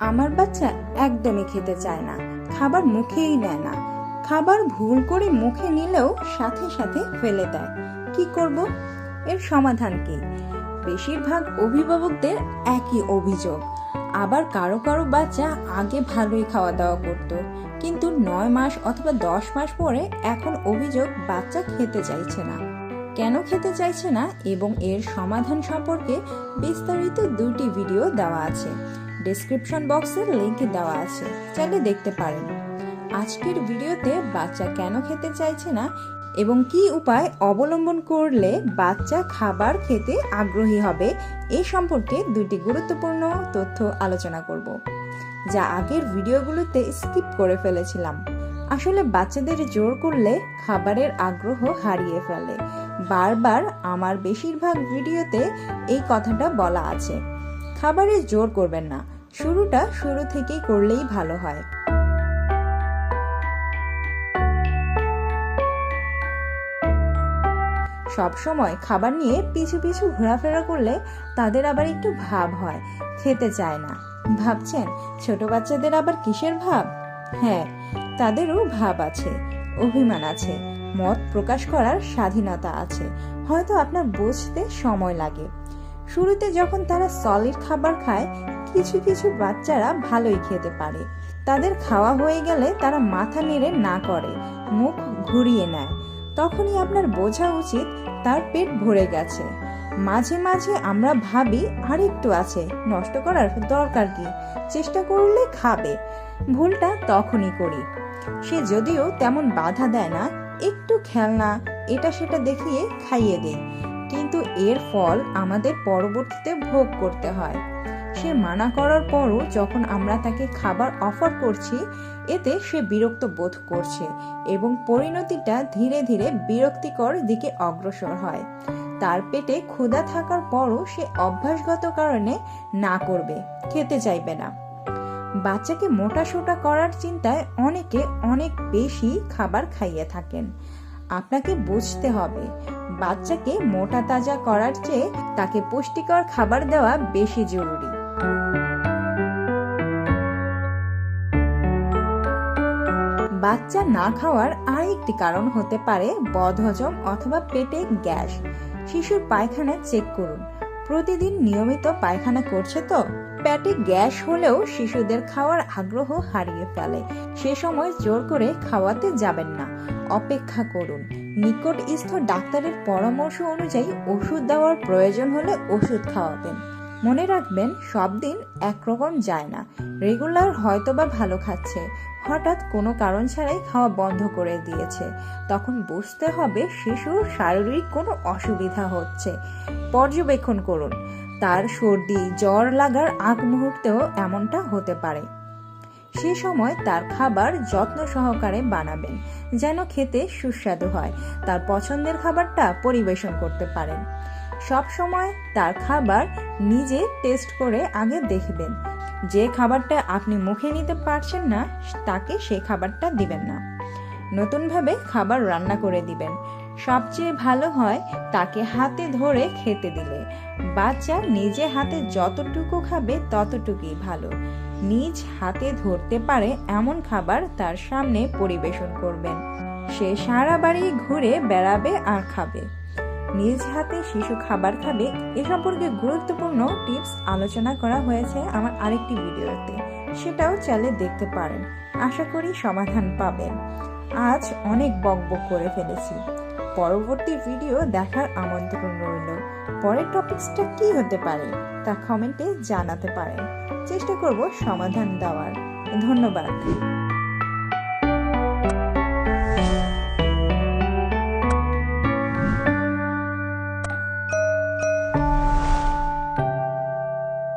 আমার বাচ্চা একদমই খেতে চায় না, খাবার মুখেই নেয় না। খাবার ভুল করে মুখে নিলেও সাথে সাথে ফেলে দেয়। কি করব? এর সমাধান কি? বেশিরভাগ অভিভাবকদের একই অভিযোগ। আবার কারও কারও বাচ্চা আগে ভালোই খাওয়া দাওয়া করত, কিন্তু নয় মাস অথবা দশ মাস পরে এখন অভিযোগ বাচ্চা খেতে চাইছে না। কেন খেতে চাইছে না? এবং এর সমাধান সম্পর্কে বিস্তারিত দুটি ভিডিও দেওয়া আছে। ডেসক্রিপশন বক্সের লিংক দেওয়া আছে। চাইলে দেখতে পারেন। আজকের ভিডিওতে বাচ্চা কেন খেতে চাইছে না এবং কি উপায় অবলম্বন করলে বাচ্চা খাবার খেতে আগ্রহী হবে এই সম্পর্কে দুটি গুরুত্বপূর্ণ তথ্য আলোচনা করব, যা আগের ভিডিওগুলোতে স্কিপ করে ফেলেছিলাম। আসলে বাচ্চাদের জোর করলে খাবারের আগ্রহ হারিয়ে ফেলে। বারবার আমার বেশিরভাগ ভিডিওতে এই কথাটা বলা আছে। খাবারে জোর করবেন না। শুরুটা শুরু থেকেই করলেই ভালো হয়। সব সময় খাবার নিয়ে পিছু পিছু ঘোরাফেরা করলে তাদের আবার একটু ভাব হয়, খেতে চায় না। ভাবছেন, ছোট বাচ্চাদের আবার কিসের ভাব? হ্যাঁ তাদেরও ভাব আছে, অভিমান আছে, মত প্রকাশ করার স্বাধীনতা আছে। হয়তো আপনার বুঝতে সময় লাগে। শুরুতে যখন তারা সলিড খাবার খায়, কিছু কিছু বাচ্চারা ভালোই খেতে পারে। তাদের খাওয়া হয়ে গেলে তারা মাথা নেড়ে না করে, মুখ ঘুরিয়ে নেয়। তখনই আপনার বোঝা উচিত তার পেট ভরে গেছে। মাঝে মাঝে আমরা ভাবি আর একটু আছে, নষ্ট করার দরকার কি? চেষ্টা করলে খাবে। ভুলটা তখনই করি। সে যদিও তেমন বাধা দেয় না, একটু খেলনা, এটা সেটা দেখিয়ে খাইয়ে দেয় কিন্তু এর ফল আমাদের পরবর্তীতে ভোগ করতে হয়। সে মানা করার পরও যখন আমরা তাকে খাবার অফার করছি, এতে সে বিরক্ত বোধ করছে এবং পরিণতিটা ধীরে ধীরে বিরক্তিকর দিকে অগ্রসর হয়। তার পেটে ক্ষুধা থাকার পরও সে অভ্যাসগত কারণে না করবে, খেতে চাইবে না। বাচ্চাকে মোটা সোটা করার চিন্তায় অনেকে অনেক বেশি খাবার খাইয়ে থাকেন। আপনাকে বুঝতে হবে। বাচ্চাকে মোটা তাজা করার চেয়ে তাকে পুষ্টিকর খাবার দেওয়া বেশি জরুরি। বাচ্চা না খাওয়ার আরেকটি কারণ হতে পারে বদহজম অথবা পেটে গ্যাস। শিশুর পায়খানা চেক করুন। প্রতিদিন নিয়মিত পায়খানা করছে তো? পেটে গ্যাস হলেও শিশুদের খাওয়ার আগ্রহ হারিয়ে ফেলে। সে সময় জোর করে খাওয়াতে যাবেন না। অপেক্ষা করুন। নিকটস্থ ডাক্তারের পরামর্শ অনুযায়ী ওষুধ দেওয়ার প্রয়োজন হলে ওষুধ খাওয়াবেন। মনে রাখবেন, সব দিন একরকম যায় না। রেগুলার হয়তোবা ভালো খাচ্ছে। হঠাৎ কোনো কারণ ছাড়াই খাওয়া বন্ধ করে দিয়েছে। তখন বুঝতে হবে, শিশুর শারীরিক কোনো অসুবিধা হচ্ছে। পর্যবেক্ষণ করুন। তার সর্দি, জ্বর লাগার আগ মুহূর্তেও এমনটা হতে পারে। সে সময় তার খাবার যত্ন সহকারে বানাবেন, যেন খেতে সুস্বাদু হয়। তার পছন্দের খাবারটা পরিবেশন করতে পারেন। সব সময় তার খাবার নিজে টেস্ট করে আগে দেখবেন। যে খাবারটা আপনি মুখে নিতে পারছেন না, তাকে সে খাবারটা দিবেন না। নতুনভাবে খাবার রান্না করে দিবেন। সবচেয়ে ভালো হয় তাকে হাতে ধরে খেতে দিলে। বাচ্চা নিজে হাতে যতটুকু খাবে ততটুকুই ভালো। নিজ হাতে ধরতে পারে এমন খাবার তার সামনে পরিবেশন করবেন। সে সারা বাড়ি ঘুরে বেড়াবে আর খাবে। নিজ হাতে শিশু খাবার খাবে এ সম্পর্কে গুরুত্বপূর্ণ টিপস আলোচনা করা হয়েছে আমার আরেকটি ভিডিওতে। সেটাও চাইলে দেখতে পারেন। আশা করি সমাধান পাবেন। আজ অনেক বকবক করে ফেলেছি। পরবর্তী ভিডিও দেখার আমন্ত্রণ রইল। পরের টপিকসটা কি হতে পারে, তা কমেন্টে জানাতে পারেন। চেষ্টা করব সমাধান দেওয়ার। ধন্যবাদ।